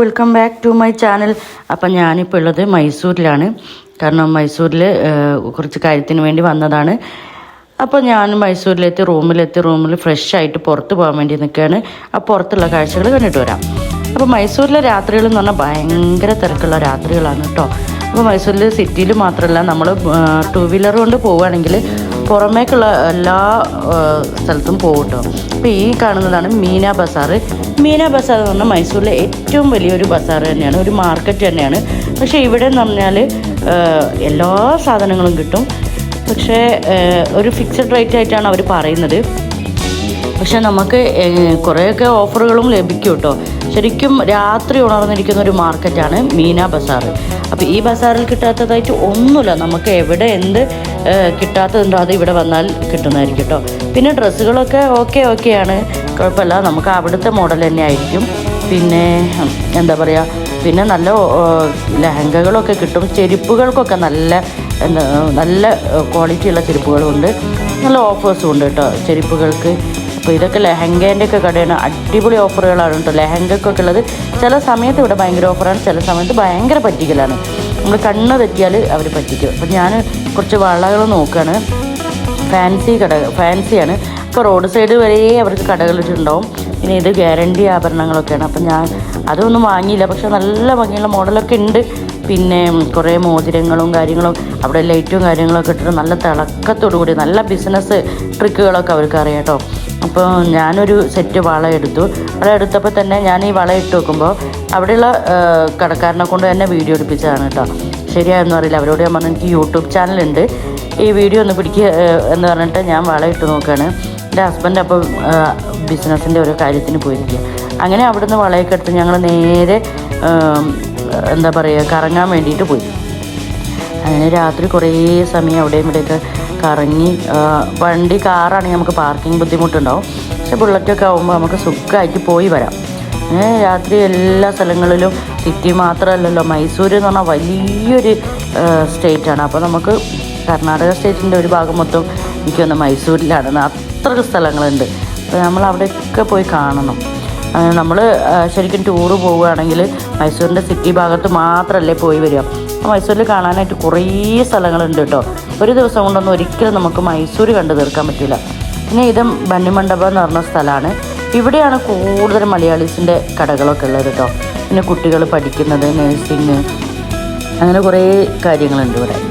Welcome back to my channel അപ്പം ഞാനിപ്പോൾ ഉള്ളത് മൈസൂരിലാണ്. കാരണം മൈസൂരിൽ കുറച്ച് കാര്യത്തിന് വേണ്ടി വന്നതാണ്. അപ്പോൾ ഞാൻ മൈസൂരിലെത്തി റൂമിലെത്തി റൂമിൽ ഫ്രഷ് ആയിട്ട് പുറത്ത് പോകാൻ വേണ്ടി നിൽക്കുകയാണ് ആ പുറത്തുള്ള കാഴ്ചകൾ കണ്ടിട്ട് വരാം. അപ്പോൾ മൈസൂരിലെ രാത്രികൾ എന്ന് പറഞ്ഞാൽ ഭയങ്കര തിരക്കുള്ള രാത്രികളാണ് കേട്ടോ. അപ്പോൾ മൈസൂരിൽ സിറ്റിയിൽ മാത്രമല്ല നമ്മൾ ടൂ വീലർ കൊണ്ട് പോവുകയാണെങ്കിൽ പുറമേക്കുള്ള എല്ലാ സ്ഥലത്തും പോകും കേട്ടോ അപ്പോൾ ഈ കാണുന്നതാണ് മീന ബസാർ മീന ബസാർ എന്ന് പറഞ്ഞാൽ മൈസൂരിലെ ഏറ്റവും വലിയൊരു ബസാർ തന്നെയാണ് ഒരു മാർക്കറ്റ് തന്നെയാണ്. പക്ഷേ ഇവിടെ എന്ന് പറഞ്ഞാൽ എല്ലാ സാധനങ്ങളും കിട്ടും. പക്ഷേ ഒരു ഫിക്സഡ് റേറ്റ് ആയിട്ടാണ് അവർ പറയുന്നത്. പക്ഷെ നമുക്ക് കുറേയൊക്കെ ഓഫറുകളും ലഭിക്കും കേട്ടോ. ശരിക്കും രാത്രി ഉണർന്നിരിക്കുന്ന ഒരു മാർക്കറ്റാണ് മീന ബസാർ അപ്പോൾ ഈ ബസാറിൽ കിട്ടാത്തതായിട്ട് ഒന്നുമില്ല. നമുക്ക് എവിടെ എന്ത് കിട്ടാത്തതുണ്ടോ അത് ഇവിടെ വന്നാൽ കിട്ടുന്നതായിരിക്കും കേട്ടോ. പിന്നെ ഡ്രസ്സുകളൊക്കെ ഓക്കെ ഓക്കെയാണ് കുഴപ്പമില്ല. നമുക്ക് അവിടുത്തെ മോഡൽ തന്നെ ആയിരിക്കും. പിന്നെ എന്താ പറയുക പിന്നെ നല്ല ലഹങ്കകളൊക്കെ കിട്ടും. ചെരുപ്പുകൾക്കൊക്കെ നല്ല എന്താ നല്ല ക്വാളിറ്റിയുള്ള ചെരുപ്പുകളുണ്ട്. നല്ല ഓഫേഴ്സും ഉണ്ട് കേട്ടോ ചെരുപ്പുകൾക്ക്. അപ്പോൾ ഇതൊക്കെ ലെഹങ്കേന്റെ ഒക്കെ കടയാണ്. അടിപൊളി ഓഫറുകളാണ് കേട്ടോ. ലെഹങ്കൊക്കെ ഉള്ളത്. ചില സമയത്ത് ഇവിടെ ഭയങ്കര ഓഫറാണ്. ചില സമയത്ത് ഭയങ്കര പറ്റിക്കലാണ്. നമ്മൾ കണ്ണ് തെറ്റിയാൽ അവർ പറ്റിക്കും. അപ്പം ഞാൻ കുറച്ച് വളകൾ നോക്കുകയാണ്. ഫാൻസി കട ഫാൻസിയാണ്. അപ്പോൾ റോഡ് സൈഡ് വരെ അവർക്ക് കടകളിട്ടുണ്ടാവും പിന്നെ ഇത് ഗ്യാരണ്ടി ആഭരണങ്ങളൊക്കെയാണ്. അപ്പം ഞാൻ അതൊന്നും വാങ്ങിയില്ല. പക്ഷെ നല്ല ഭംഗിയുള്ള മോഡലൊക്കെ ഉണ്ട്. പിന്നെ കുറേ മോതിരങ്ങളും കാര്യങ്ങളും അവിടെ ലൈറ്റും കാര്യങ്ങളൊക്കെ ഇട്ടിട്ട് നല്ല തിളക്കത്തോടു കൂടി നല്ല ബിസിനസ് ട്രിക്കുകളൊക്കെ അവർക്ക് അറിയാം കേട്ടോ. അപ്പോൾ ഞാനൊരു സെറ്റ് വള എടുത്തു. വള എടുത്തപ്പോൾ തന്നെ ഞാൻ ഈ വള ഇട്ട് വെക്കുമ്പോൾ അവിടെയുള്ള കടക്കാരനെ കൊണ്ട് തന്നെ വീഡിയോ എടുപ്പിച്ചതാണ് കേട്ടോ. ശരിയായെന്ന് അറിയില്ല. അവരോട് ഞാൻ പറഞ്ഞു എനിക്ക് യൂട്യൂബ് ചാനലുണ്ട്. ഈ വീഡിയോ ഒന്ന് പിടിക്കുക എന്ന് പറഞ്ഞിട്ട് ഞാൻ വള ഇട്ട് നോക്കുകയാണ്. എന്റെ ഹസ്ബൻഡ് അപ്പോൾ ബിസിനസ്സിന്റെ ഒരു കാര്യത്തിന് പോയിരിക്കുക. അങ്ങനെ അവിടുന്ന് വളയൊക്കെ എടുത്ത് ഞങ്ങൾ നേരെ എന്താ പറയുക കറങ്ങാൻ വേണ്ടിയിട്ട് പോയി. അങ്ങനെ രാത്രി കുറേ സമയം അവിടെയും ഇവിടെയൊക്കെ കറങ്ങി വണ്ടി കാറാണെങ്കിൽ നമുക്ക് പാർക്കിംഗ് ബുദ്ധിമുട്ടുണ്ടാവും. പക്ഷെ ബുള്ളറ്റൊക്കെ ആകുമ്പോൾ നമുക്ക് സുഖമായിട്ട് പോയി വരാം. രാത്രി എല്ലാ സ്ഥലങ്ങളിലും സിറ്റി മാത്രമല്ലല്ലോ മൈസൂർ എന്ന് പറഞ്ഞാൽ വലിയൊരു സ്റ്റേറ്റാണ്. അപ്പോൾ നമുക്ക് കർണാടക സ്റ്റേറ്റിന്റെ ഒരു ഭാഗം മൊത്തം എനിക്ക് തോന്നുന്നു മൈസൂരിലാണ്. അത്ര സ്ഥലങ്ങളുണ്ട്. അപ്പോൾ നമ്മൾ അവിടെയൊക്കെ പോയി കാണണം. നമ്മൾ ശരിക്കും ടൂറ് പോവുകയാണെങ്കിൽ മൈസൂരിന്റെ സിറ്റി ഭാഗത്ത് മാത്രമല്ലേ പോയി വരിക. മൈസൂരിൽ കാണാനായിട്ട് കുറേ സ്ഥലങ്ങളുണ്ട് കേട്ടോ. ഒരു ദിവസം കൊണ്ടൊന്നും ഒരിക്കലും നമുക്ക് മൈസൂർ കണ്ടു തീർക്കാൻ പറ്റില്ല. പിന്നെ ഇത് ബന്നിമണ്ഡപം എന്ന് പറഞ്ഞ സ്ഥലമാണ്. ഇവിടെയാണ് കൂടുതലും മലയാളീസിന്റെ കടകളൊക്കെ ഉള്ളത് കേട്ടോ. പിന്നെ കുട്ടികൾ പഠിക്കുന്നത് നേഴ്സിങ് അങ്ങനെ കുറേ കാര്യങ്ങളുണ്ട് ഇവിടെ.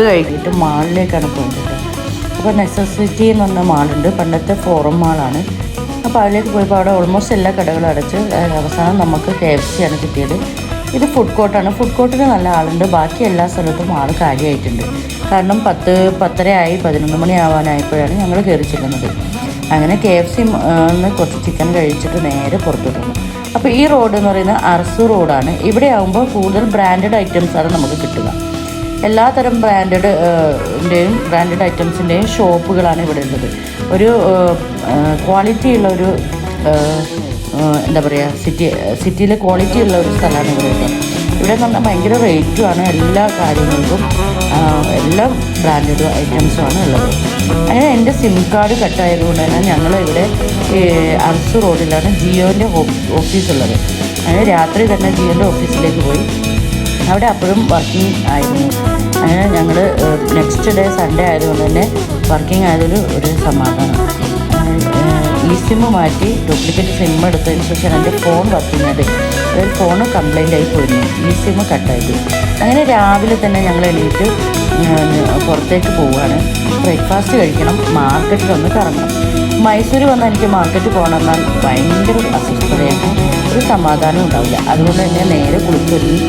ഫുഡ് കഴിഞ്ഞിട്ട് മാളിലേക്കാണ് പോയത് അപ്പോൾ നെസസിറ്റി എന്ന് പറഞ്ഞ മാളുണ്ട്. പണ്ടത്തെ ഫോറം മാളാണ്. അപ്പോൾ അതിലേക്ക് പോയപ്പോൾ അവിടെ ഓൾമോസ്റ്റ് എല്ലാ കടകളും അടച്ച് അവസാനം നമുക്ക് കെ എഫ് സി ആണ് കിട്ടിയത് ഇത് ഫുഡ് കോർട്ടാണ് ഫുഡ് കോർട്ടിന് നല്ല ആളുണ്ട്. ബാക്കി എല്ലാ സ്ഥലത്തും ആൾ കാര്യമായിട്ടുണ്ട്. കാരണം പത്ത് ആയി പതിനൊന്ന് മണി ആവാനായപ്പോഴാണ് ഞങ്ങൾ കയറി ചെല്ലുന്നത്. അങ്ങനെ കെ എഫ് സി കുറച്ച് ചിക്കൻ കഴിച്ചിട്ട് നേരെ പുറത്തോട്ട് അപ്പോൾ ഈ റോഡ് എന്ന് പറയുന്നത് അർസു റോഡാണ് ഇവിടെ ആകുമ്പോൾ കൂടുതൽ ബ്രാൻഡഡ് ഐറ്റംസാണ് നമുക്ക് കിട്ടുക. എല്ലാതരം ബ്രാൻഡഡ് ന്റെയും ബ്രാൻഡഡ് ഐറ്റംസിന്റെയും ഷോപ്പുകളാണ് ഇവിടെ ഉള്ളത്. ഒരു ക്വാളിറ്റി ഉള്ള ഒരു എന്താ പറയുക സിറ്റി സിറ്റിയിലെ ക്വാളിറ്റി ഉള്ള ഒരു സ്ഥലമാണ് ഇവിടെ ഇവിടെ എന്ന് പറഞ്ഞാൽ ഭയങ്കര റേറ്റുമാണ് എല്ലാ കാര്യങ്ങൾക്കും എല്ലാ ബ്രാൻഡഡ് ഐറ്റംസുമാണ് ഉള്ളത്. അങ്ങനെ എന്റെ സിം കാർഡ് കട്ടായതുകൊണ്ട് തന്നെ ഞങ്ങൾ ഇവിടെ അർസു റോഡിലാണ് ജിയോന്റെ ഓഫീസ് ഉള്ളത്. അങ്ങനെ രാത്രി തന്നെ ജിയോന്റെ ഓഫീസിലേക്ക് പോയി. അവിടെ അപ്പോഴും വർക്കിംഗ് ആയിരുന്നു. അങ്ങനെ ഞങ്ങൾ നെക്സ്റ്റ് ഡേ സൺഡേ ആയതുകൊണ്ട് തന്നെ വർക്കിംഗ് ആയതൊരു ഒരു സമാധാനം. ഈ സിമ്മ് മാറ്റി ഡ്യൂപ്ലിക്കേറ്റ് സിം എടുത്തതിന് ശേഷം എന്റെ ഫോൺ വർക്കിംഗ് ആയത് അതായത് ഫോൺ കംപ്ലൈന്റ് ആയി പോയിരുന്നു ഈ സിമ്മ് കട്ടായി. അങ്ങനെ രാവിലെ തന്നെ ഞങ്ങൾ എണീറ്റ് പുറത്തേക്ക് പോവുകയാണ് ബ്രേക്ക്ഫാസ്റ്റ് കഴിക്കണം മാർക്കറ്റിൽ ഒന്ന് കറങ്ങണം. മൈസൂർ വന്നാൽ എനിക്ക് മാർക്കറ്റിൽ പോകണം എന്നാൽ ഭയങ്കര അസ്വസ്ഥതയാണ്. ഒരു സമാധാനം ഉണ്ടാവില്ല. അതുകൊണ്ട് തന്നെ നേരെ കുളിച്ചൊരുങ്ങി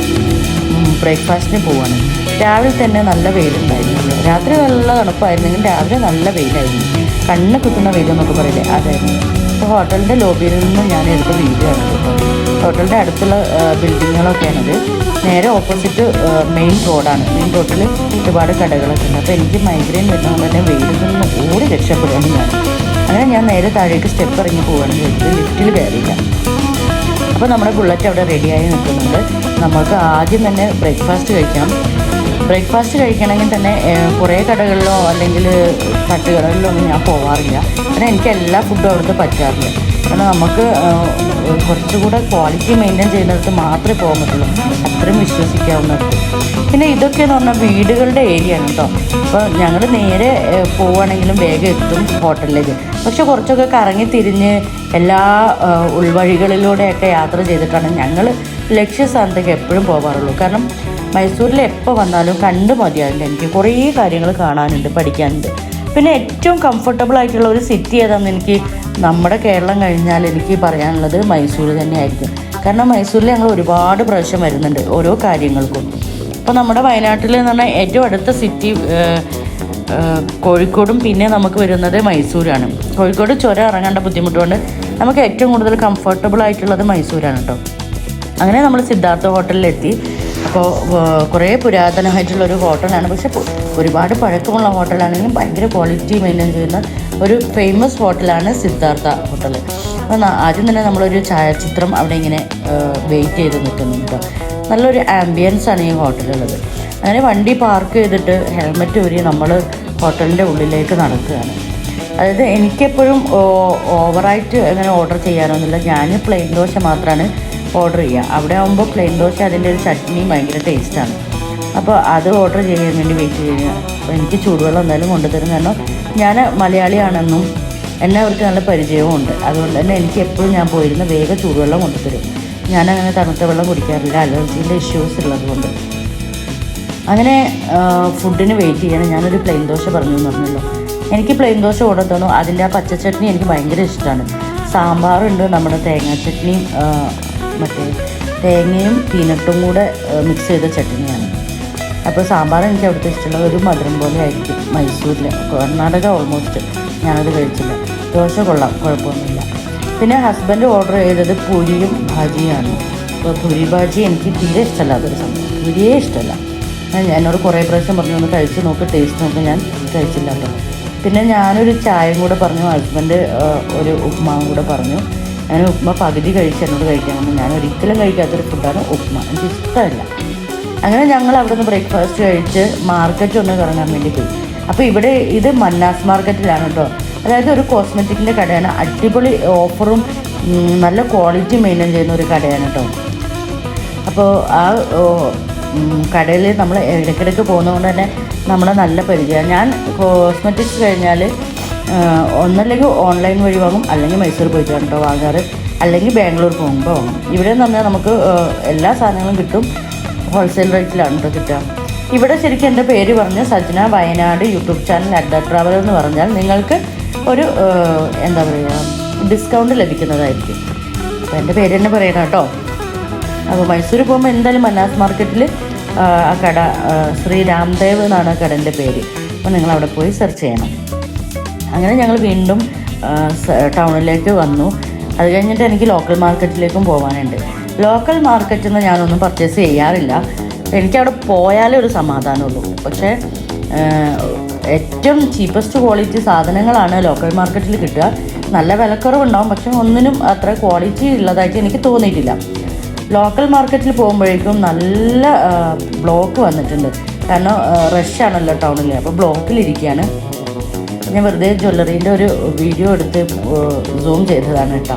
ബ്രേക്ക്ഫാസ്റ്റിന് പോവാണ്. രാവിലെ തന്നെ നല്ല വെയിലുണ്ടായിരുന്നു രാത്രി നല്ല തണുപ്പായിരുന്നെങ്കിൽ രാവിലെ നല്ല വെയിലായിരുന്നു. കണ്ണ് കുത്തുന്ന വെയിലെന്നൊക്കെ പറയില്ലേ? അതായിരുന്നു. അപ്പോൾ ഹോട്ടലിന്റെ ലോബിയിൽ നിന്ന് ഞാൻ എടുത്ത വീഡിയോ ആണ് ഹോട്ടലിന്റെ അടുത്തുള്ള ബിൽഡിങ്ങുകളൊക്കെയാണത്. നേരെ ഓപ്പോസിറ്റ് മെയിൻ റോഡാണ്. മെയിൻ റോഡിൽ ഒരുപാട് കടകളൊക്കെ ഉണ്ട്. അപ്പോൾ എനിക്ക് മൈഗ്രെയിൻ വരുന്നതുകൊണ്ട് തന്നെ വെയിലിൽ നിന്ന് ഓടി രക്ഷപ്പെടുകയാണ് ഞാൻ. അങ്ങനെ ഞാൻ നേരെ താഴേക്ക് സ്റ്റെപ്പ് ഇറങ്ങി പോവുകയാണ് ചെയ്തത് ലിഫ്റ്റിൽ കയറിയില്ല. അപ്പോൾ നമ്മുടെ ബുള്ളറ്റ് അവിടെ റെഡിയായി നിൽക്കുന്നുണ്ട്. നമുക്ക് ആദ്യം തന്നെ ബ്രേക്ക്ഫാസ്റ്റ് കഴിക്കാം. ബ്രേക്ക്ഫാസ്റ്റ് കഴിക്കണമെങ്കിൽ തന്നെ കുറേ കടകളിലോ അല്ലെങ്കിൽ തട്ടുകടകളിലോ ഒന്നും ഞാൻ പോവാറില്ല. കാരണം എനിക്ക് എല്ലാ ഫുഡും അവിടുത്തെ പറ്റാറില്ല. കാരണം നമുക്ക് കുറച്ചുകൂടെ ക്വാളിറ്റി മെയിന്റെയിൻ ചെയ്യുന്നിടത്ത് മാത്രമേ പോകാൻ പറ്റുള്ളൂ. അത്രയും വിശ്വസിക്കാവുന്നിടത്ത് പിന്നെ ഇതൊക്കെ എന്ന് പറഞ്ഞാൽ വീടുകളുടെ ഏരിയ ആണ് കേട്ടോ. അപ്പോൾ ഞങ്ങൾ നേരെ പോവുകയാണെങ്കിലും വേഗം എത്തും ഹോട്ടലിലേക്ക്. പക്ഷെ കുറച്ചൊക്കെ കറങ്ങി തിരിഞ്ഞ് എല്ലാ ഉൾവഴികളിലൂടെയൊക്കെ യാത്ര ചെയ്തിട്ടാണ് ഞങ്ങൾ ലക്ഷ്യസ്ഥാനത്തേക്ക് എപ്പോഴും പോകാറുള്ളൂ കാരണം മൈസൂരിൽ എപ്പോൾ വന്നാലും കണ്ടു മതിയാവില്ല എനിക്ക്. കുറേ കാര്യങ്ങൾ കാണാനുണ്ട് പഠിക്കാനുണ്ട്. പിന്നെ ഏറ്റവും കംഫർട്ടബിൾ ആയിട്ടുള്ള ഒരു സിറ്റി ഏതാണെന്ന് എനിക്ക് നമ്മുടെ കേരളം കഴിഞ്ഞാൽ എനിക്ക് പറയാനുള്ളത് മൈസൂർ തന്നെയായിരിക്കും. കാരണം മൈസൂരിൽ ഞങ്ങൾ ഒരുപാട് പ്രാവശ്യം വരുന്നുണ്ട് ഓരോ കാര്യങ്ങൾക്കും. അപ്പോൾ നമ്മുടെ വയനാട്ടിൽ എന്ന് പറഞ്ഞാൽ ഏറ്റവും അടുത്ത സിറ്റി കോഴിക്കോടും പിന്നെ നമുക്ക് വരുന്നത് മൈസൂരാണ്. കോഴിക്കോട് ചുരം ഇറങ്ങേണ്ട ബുദ്ധിമുട്ടുകൊണ്ട് നമുക്ക് ഏറ്റവും കൂടുതൽ കംഫർട്ടബിൾ ആയിട്ടുള്ളത് മൈസൂരാണ് കേട്ടോ അങ്ങനെ നമ്മൾ സിദ്ധാർത്ഥ ഹോട്ടലിലെത്തി. അപ്പോൾ കുറേ പുരാതനമായിട്ടുള്ള ഒരു ഹോട്ടലാണ്. പക്ഷെ ഒരുപാട് പഴക്കമുള്ള ഹോട്ടലാണെങ്കിലും ഭയങ്കര ക്വാളിറ്റി മെയിന്റെയിൻ ചെയ്യുന്ന ഒരു ഫേമസ് ഹോട്ടലാണ് സിദ്ധാർത്ഥ ഹോട്ടൽ അപ്പോൾ ആദ്യം തന്നെ നമ്മളൊരു ഛായാചിത്രം അവിടെ ഇങ്ങനെ വെയിറ്റ് ചെയ്ത് നിൽക്കുന്നുണ്ട് നല്ലൊരു ആംബിയൻസ് ആണ് ഈ ഹോട്ടലുള്ളത്. അങ്ങനെ വണ്ടി പാർക്ക് ചെയ്തിട്ട് ഹെൽമെറ്റ് ഊരി നമ്മൾ ഹോട്ടലിന്റെ ഉള്ളിലേക്ക് നടക്കുകയാണ്. അതായത് എനിക്കെപ്പോഴും ഓവറായിട്ട് അങ്ങനെ ഓർഡർ ചെയ്യാനൊന്നുമില്ല. ഞാൻ പ്ലെയിൻ ദോശ മാത്രമാണ് ഓർഡർ ചെയ്യുക അവിടെ ആകുമ്പോൾ പ്ലെയിൻ ദോശ അതിന്റെ ഒരു ചട്നിയും ഭയങ്കര ടേസ്റ്റാണ് അപ്പോൾ അത് ഓർഡർ ചെയ്യാൻ വേണ്ടി വെയിറ്റ് ചെയ്യുക. അപ്പോൾ എനിക്ക് ചൂടുവെള്ളം എന്തായാലും കൊണ്ടുതരും. കാരണം ഞാൻ മലയാളിയാണെന്നും എല്ലാവർക്കും നല്ല പരിചയവും അതുകൊണ്ട് തന്നെ എനിക്ക് എപ്പോഴും ഞാൻ പോയിരുന്ന വേഗം ചൂടുവെള്ളം കൊണ്ടുതരും. ഞാനങ്ങനെ തണുത്ത വെള്ളം കുടിക്കാറില്ല. അലർജീന്റെ ഇഷ്യൂസ് ഉള്ളതുകൊണ്ട് അങ്ങനെ ഫുഡിന് വെയിറ്റ് ചെയ്യണം. ഞാനൊരു പ്ലെയിൻ ദോശ പറഞ്ഞു എന്ന് പറഞ്ഞല്ലോ. എനിക്ക് പ്ലെയിൻ ദോശ ഓർഡർ തന്നു. അതിന്റെ ആ പച്ച ചട്നി എനിക്ക് ഭയങ്കര ഇഷ്ടമാണ്. സാമ്പാറുണ്ട് നമ്മുടെ തേങ്ങാ ചട്നിയും മറ്റേ തേങ്ങയും പീനട്ടും കൂടെ മിക്സ് ചെയ്ത ചട്നിയാണ്. അപ്പോൾ സാമ്പാർ എനിക്ക് അവിടുത്തെ ഇഷ്ടമുള്ള ഒരു മധുരം പോലെ ആയിരിക്കും മൈസൂരിൽ കർണാടക ഓൾമോസ്റ്റ് ഞാനത് കഴിച്ചില്ല. ദോശ കൊള്ളാം കുഴപ്പമൊന്നുമില്ല. പിന്നെ ഹസ്ബൻഡ് ഓർഡർ ചെയ്തത് പുരിയും ഭാജിയാണ് അപ്പോൾ പുരി ഭാജി എനിക്ക് തീരെ ഇഷ്ടമല്ല അതൊരു സംഭവം. പൂരിയേ ഇഷ്ടമല്ല. എന്നോട് കുറേ പ്രാവശ്യം പറഞ്ഞു ഒന്ന് കഴിച്ച് നോക്ക് ടേസ്റ്റ് നോക്ക്. ഞാൻ കഴിച്ചില്ല കേട്ടോ. പിന്നെ ഞാനൊരു ചായയും കൂടെ പറഞ്ഞു ഹസ്ബൻഡ് ഒരു ഉപ്മാവും കൂടെ പറഞ്ഞു. ഞാൻ ഉപ്മ പകുതി കഴിച്ച് എന്നോട് പറഞ്ഞു ഞാൻ ഒരിക്കലും കഴിക്കാത്തൊരു ഫുഡാണ് ഉപ്മ എനിക്ക് ഇഷ്ടമല്ല അങ്ങനെ ഞങ്ങൾ അവിടെ നിന്ന് ബ്രേക്ക്ഫാസ്റ്റ് കഴിച്ച് മാർക്കറ്റ് ഒന്ന് കറങ്ങാൻ വേണ്ടി പോയി. അപ്പോൾ ഇവിടെ ഇത് മന്നാസ് മാർക്കറ്റിലാണ് കേട്ടോ അതായത് ഒരു കോസ്മെറ്റിക്കിന്റെ കടയാണ്. അടിപൊളി ഓഫറും നല്ല ക്വാളിറ്റി മെയിന്റെയിൻ ചെയ്യുന്ന ഒരു കടയാണ് കേട്ടോ അപ്പോൾ ആ കടയിൽ നമ്മൾ ഇടയ്ക്കിടയ്ക്ക് പോകുന്നതുകൊണ്ട് തന്നെ നമ്മളെ നല്ല പരിചയം. ഞാൻ കോസ്മെറ്റിക്സ് കഴിഞ്ഞാൽ ഒന്നല്ലെങ്കിൽ ഓൺലൈൻ വഴി വാങ്ങും അല്ലെങ്കിൽ മൈസൂർ പോയിട്ട് കേട്ടോ വാങ്ങാറ് അല്ലെങ്കിൽ ബാംഗ്ലൂർ പോകുമ്പോൾ വാങ്ങും. ഇവിടെ എന്ന് പറഞ്ഞാൽ നമുക്ക് എല്ലാ സാധനങ്ങളും കിട്ടും. ഹോൾസെയിൽ റേറ്റിലാണ് കേട്ടോ കിട്ടുക. ഇവിടെ ശരിക്കും എന്റെ പേര് പറഞ്ഞ് Sajna Wayanad YouTube channel Adda travel എന്ന് പറഞ്ഞാൽ നിങ്ങൾക്ക് ഒരു എന്താ പറയുക ഡിസ്കൗണ്ട് ലഭിക്കുന്നതായിരിക്കും. അപ്പോൾ എന്റെ പേര് തന്നെ പറയണം കേട്ടോ അപ്പോൾ മൈസൂർ പോകുമ്പോൾ എന്തായാലും മന്നാസ് മാർക്കറ്റിൽ ആ കട ശ്രീ രാംദേവ് എന്നാണ് കടന്റെ പേര്. അപ്പോൾ നിങ്ങൾ അവിടെ പോയി സെർച്ച് ചെയ്യണം. അങ്ങനെ ഞങ്ങൾ വീണ്ടും ടൗണിലേക്ക് വന്നു. അത് കഴിഞ്ഞിട്ട് എനിക്ക് ലോക്കൽ മാർക്കറ്റിലേക്കും പോകാനുണ്ട് ലോക്കൽ മാർക്കറ്റിൽ നിന്ന് ഞാനൊന്നും പർച്ചേസ് ചെയ്യാറില്ല. എനിക്കവിടെ പോയാലേ ഒരു സമാധാനമുള്ളൂ. പക്ഷേ ഏറ്റവും ചീപ്പസ്റ്റ് ക്വാളിറ്റി സാധനങ്ങളാണ് ലോക്കൽ മാർക്കറ്റിൽ കിട്ടുക. നല്ല വിലക്കുറവുണ്ടാവും പക്ഷെ ഒന്നിനും അത്ര ക്വാളിറ്റി ഉള്ളതായിട്ട് എനിക്ക് തോന്നിയിട്ടില്ല. ലോക്കൽ മാർക്കറ്റിൽ പോകുമ്പോഴേക്കും നല്ല ബ്ലോക്ക് വന്നിട്ടുണ്ട്. കാരണം റഷ് ആണല്ലോ ടൗണിൽ അപ്പോൾ ബ്ലോക്കിലിരിക്കുകയാണ് ഞാൻ വെറുതെ ജ്വല്ലറീന്റെ ഒരു വീഡിയോ എടുത്ത് സൂം ചെയ്തതാണ് കേട്ടോ.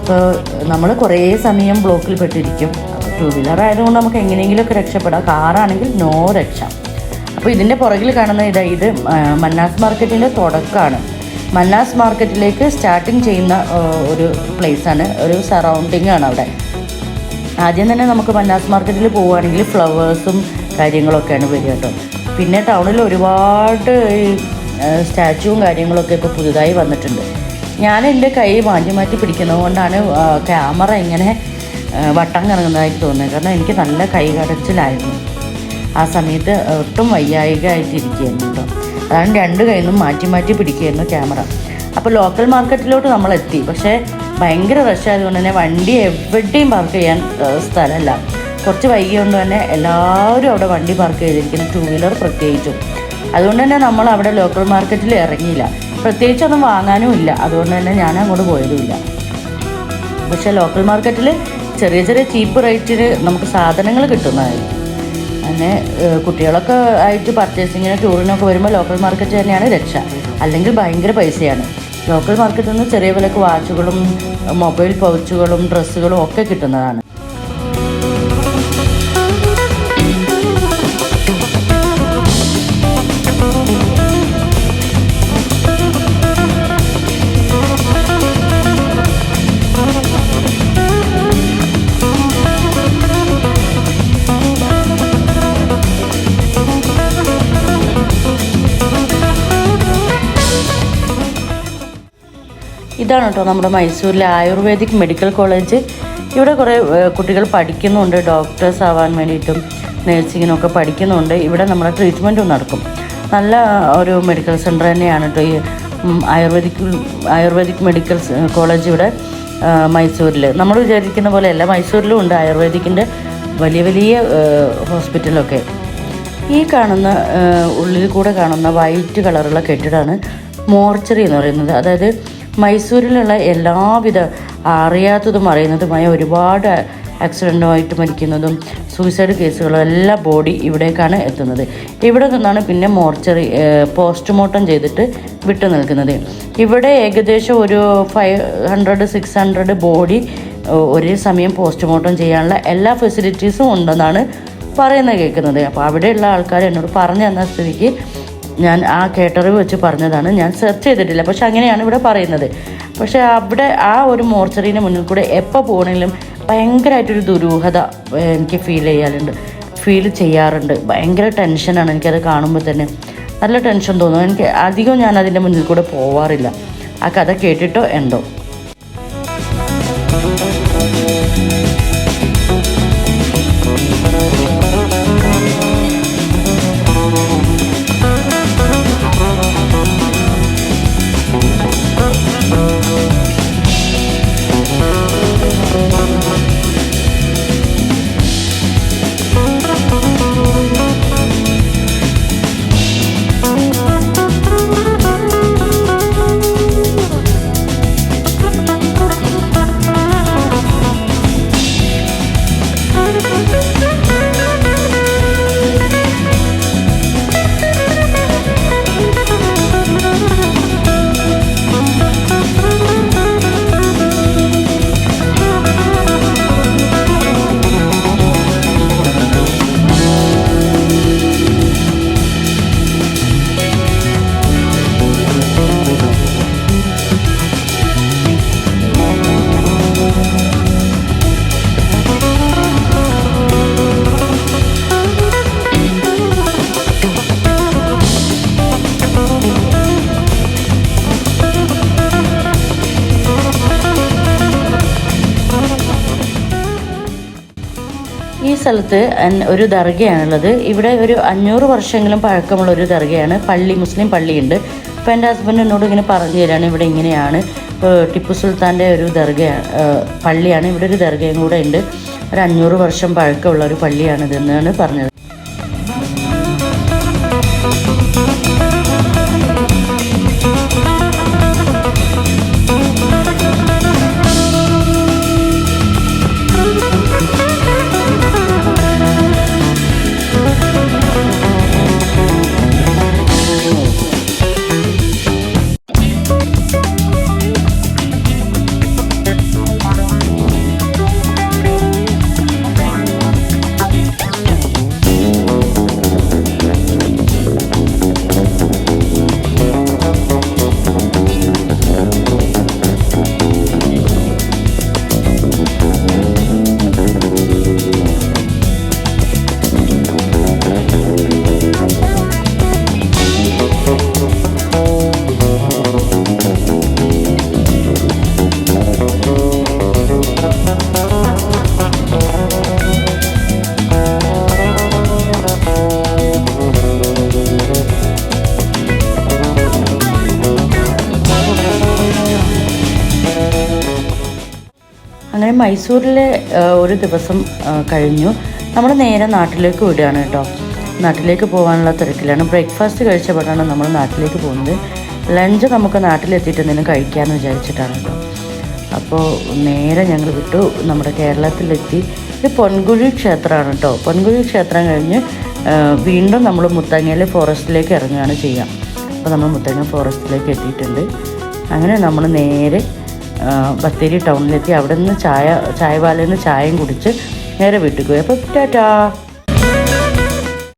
അപ്പോൾ നമ്മൾ കുറേ സമയം ബ്ലോക്കിൽ പെട്ടിരിക്കും. ടൂ വീലർ ആയതുകൊണ്ട് നമുക്ക് എങ്ങനെയെങ്കിലുമൊക്കെ രക്ഷപ്പെടാം. കാറാണെങ്കിൽ നോ രക്ഷ. അപ്പോൾ ഇതിന്റെ പുറകിൽ കാണുന്ന ഇതാ ഇത് മന്നാസ് മാർക്കറ്റിന്റെ തുടക്കമാണ് മന്നാസ് മാർക്കറ്റിലേക്ക് സ്റ്റാർട്ടിങ് ചെയ്യുന്ന ഒരു പ്ലേസാണ് ഒരു സറൗണ്ടിങ് ആണ് അവിടെ. ആദ്യം തന്നെ നമുക്ക് മന്നാസ് മാർക്കറ്റിൽ പോവുകയാണെങ്കിൽ ഫ്ലവേഴ്സും കാര്യങ്ങളൊക്കെയാണ് വരിക കേട്ടോ. പിന്നെ ടൗണിൽ ഒരുപാട് സ്റ്റാച്ചുവും കാര്യങ്ങളൊക്കെ ഇപ്പോൾ പുതുതായി വന്നിട്ടുണ്ട്. ഞാൻ എന്റെ കൈ മാറ്റി മാറ്റി പിടിക്കുന്നത് കൊണ്ടാണ് ക്യാമറ ഇങ്ങനെ വട്ടം കറങ്ങുന്നതായിട്ട് തോന്നുന്നത്. കാരണം എനിക്ക് നല്ല കൈ കടച്ചിലായിരുന്നു. ആ സമയത്ത് ഒട്ടും വയ്യായികയായിട്ട് ഇരിക്കുകയായിരുന്നു കേട്ടോ. അതാണ് രണ്ട് കൈ നിന്നും മാറ്റി മാറ്റി പിടിക്കുകയായിരുന്നു ക്യാമറ. അപ്പോൾ ലോക്കൽ മാർക്കറ്റിലോട്ട് നമ്മൾ എത്തി പക്ഷേ ഭയങ്കര റഷ് ആയതുകൊണ്ട് തന്നെ വണ്ടി എവിടെയും പാർക്ക് ചെയ്യാൻ സ്ഥലമല്ല. കുറച്ച് വൈകിയതുകൊണ്ട് തന്നെ എല്ലാവരും അവിടെ വണ്ടി പാർക്ക് ചെയ്തിരിക്കുന്നു. ടൂ വീലർ പ്രത്യേകിച്ചും. അതുകൊണ്ട് തന്നെ നമ്മൾ അവിടെ ലോക്കൽ മാർക്കറ്റിൽ ഇറങ്ങിയില്ല. പ്രത്യേകിച്ചൊന്നും വാങ്ങാനും ഇല്ല. അതുകൊണ്ട് തന്നെ ഞാൻ അങ്ങോട്ട് പോയതുമില്ല. പക്ഷേ ലോക്കൽ മാർക്കറ്റിൽ ചെറിയ ചെറിയ ചീപ്പ് റേറ്റിന് നമുക്ക് സാധനങ്ങൾ കിട്ടുന്നതായിരുന്നു അങ്ങനെ കുട്ടികളൊക്കെ ആയിട്ട് പർച്ചേസിങ്ങിന് ടൂറിനൊക്കെ വരുമ്പോൾ ലോക്കൽ മാർക്കറ്റ് തന്നെയാണ് രക്ഷ. അല്ലെങ്കിൽ ഭയങ്കര പൈസയാണ്. ലോക്കൽ മാർക്കറ്റിൽ നിന്ന് ചെറിയ വിലക്ക് വാച്ചുകളും മൊബൈൽ പൗച്ചുകളും ഡ്രസ്സുകളും ഒക്കെ കിട്ടുന്നതാണ്. ഇതാണ് കേട്ടോ നമ്മുടെ മൈസൂരിലെ ആയുർവേദിക് മെഡിക്കൽ കോളേജ്. ഇവിടെ കുറേ കുട്ടികൾ പഠിക്കുന്നുണ്ട് ഡോക്ടേഴ്സ് ആവാൻ വേണ്ടിയിട്ടും നേഴ്സിങ്ങിനൊക്കെ പഠിക്കുന്നുണ്ട്. ഇവിടെ നമ്മുടെ ട്രീറ്റ്മെന്റും നടക്കും. നല്ല ഒരു മെഡിക്കൽ സെന്റർ തന്നെയാണ് കേട്ടോ ഈ ആയുർവേദിക് ആയുർവേദിക് മെഡിക്കൽ കോളേജ് ഇവിടെ മൈസൂരിൽ നമ്മൾ വിചാരിക്കുന്ന പോലെയല്ല മൈസൂരിലും ഉണ്ട് ആയുർവേദിക്കിന്റെ വലിയ വലിയ ഹോസ്പിറ്റലൊക്കെ. ഈ കാണുന്ന ഉള്ളിൽ കൂടെ കാണുന്ന വൈറ്റ് കളറുള്ള കെട്ടിടമാണ് മോർച്ചറി എന്ന് പറയുന്നത്. അതായത് മൈസൂരിലുള്ള എല്ലാവിധ അറിയാത്തതും അറിയുന്നതുമായ ഒരുപാട് ആക്സിഡന്റുമായിട്ട് മരിക്കുന്നതും സൂയിസൈഡ് കേസുകളും എല്ലാ ബോഡി ഇവിടേക്കാണ് എത്തുന്നത്. ഇവിടെ നിന്നാണ് പിന്നെ മോർച്ചറി പോസ്റ്റ്മോർട്ടം ചെയ്തിട്ട് വിട്ടു നിൽക്കുന്നത്. ഇവിടെ ഏകദേശം ഒരു five hundred six hundred body ഒരേ സമയം പോസ്റ്റ്മോർട്ടം ചെയ്യാനുള്ള എല്ലാ ഫെസിലിറ്റീസും ഉണ്ടെന്നാണ് പറയുന്നത് കേൾക്കുന്നത്. അപ്പോൾ അവിടെയുള്ള ആൾക്കാർ എന്നോട് പറഞ്ഞു തന്ന സ്ഥിതിക്ക് ഞാൻ ആ കേട്ടറിവ് വെച്ച് പറഞ്ഞതാണ്. ഞാൻ സെർച്ച് ചെയ്തിട്ടില്ല. പക്ഷെ അങ്ങനെയാണ് ഇവിടെ പറയുന്നത്. പക്ഷെ അവിടെ ആ ഒരു മോർച്ചറിന് മുന്നിൽ കൂടെ എപ്പോൾ പോകണമെങ്കിലും ഭയങ്കരമായിട്ടൊരു ദുരൂഹത എനിക്ക് ഫീൽ ചെയ്യാറുണ്ട് ഫീൽ ചെയ്യാറുണ്ട്. ഭയങ്കര ടെൻഷനാണ് എനിക്കത് കാണുമ്പോൾ തന്നെ. നല്ല ടെൻഷൻ തോന്നും. എനിക്ക് അധികം ഞാൻ അതിന്റെ മുന്നിൽ കൂടെ പോവാറില്ല. ആ കഥ കേട്ടിട്ടോ എന്തോ? സ്ഥലത്ത് ഒരു ദർഗയാണുള്ളത്. ഇവിടെ ഒരു അഞ്ഞൂറ് വർഷമെങ്കിലും പഴക്കമുള്ള ഒരു ദർഗയാണ്. പള്ളി മുസ്ലിം പള്ളിയുണ്ട്. അപ്പോൾ എന്റെ ഹസ്ബൻഡ് എന്നോട് ഇങ്ങനെ പറഞ്ഞു തരാണ് ഇവിടെ ഇങ്ങനെയാണ്. ടിപ്പു സുൽത്താന്റെ ഒരു ദർഗയാണ് പള്ളിയാണ്. ഇവിടെ ഒരു ദർഗയും കൂടെ ഉണ്ട്. ഒരു അഞ്ഞൂറ് വർഷം പഴക്കമുള്ള ഒരു പള്ളിയാണിതെന്നാണ് പറഞ്ഞത്. മൈസൂരിലെ ഒരു ദിവസം കഴിഞ്ഞു. നമ്മൾ നേരെ നാട്ടിലേക്ക് വിടുകയാണ് കേട്ടോ. നാട്ടിലേക്ക് പോകാനുള്ള തിരക്കിലാണ്. ബ്രേക്ക്ഫാസ്റ്റ് കഴിച്ചപ്പോഴാണ് നമ്മൾ നാട്ടിലേക്ക് പോകുന്നത്. ലഞ്ച് നമുക്ക് നാട്ടിലെത്തിയിട്ട് എന്തെങ്കിലും കഴിക്കാമെന്ന് വിചാരിച്ചിട്ടാണ് കേട്ടോ. അപ്പോൾ നേരെ ഞങ്ങൾ വിട്ടു. നമ്മുടെ കേരളത്തിലെത്തി. ഇത് പൊൻകുഴി ക്ഷേത്രമാണ് കേട്ടോ. പൊൻകുഴി ക്ഷേത്രം കഴിഞ്ഞ് വീണ്ടും നമ്മൾ മുത്തങ്ങയിലെ ഫോറസ്റ്റിലേക്ക് ഇറങ്ങുകയാണ് ചെയ്യുക. അപ്പോൾ നമ്മൾ മുത്തങ്ങ ഫോറസ്റ്റിലേക്ക് എത്തിയിട്ടുണ്ട്. അങ്ങനെ നമ്മൾ നേരെ ബത്തേരി ടൗണിലെത്തി അവിടെ നിന്ന് ചായ ചായവാലയിൽ നിന്ന് ചായയും കുടിച്ച് നേരെ വീട്ടിൽ പോയി. അപ്പോൾ ടാറ്റാ.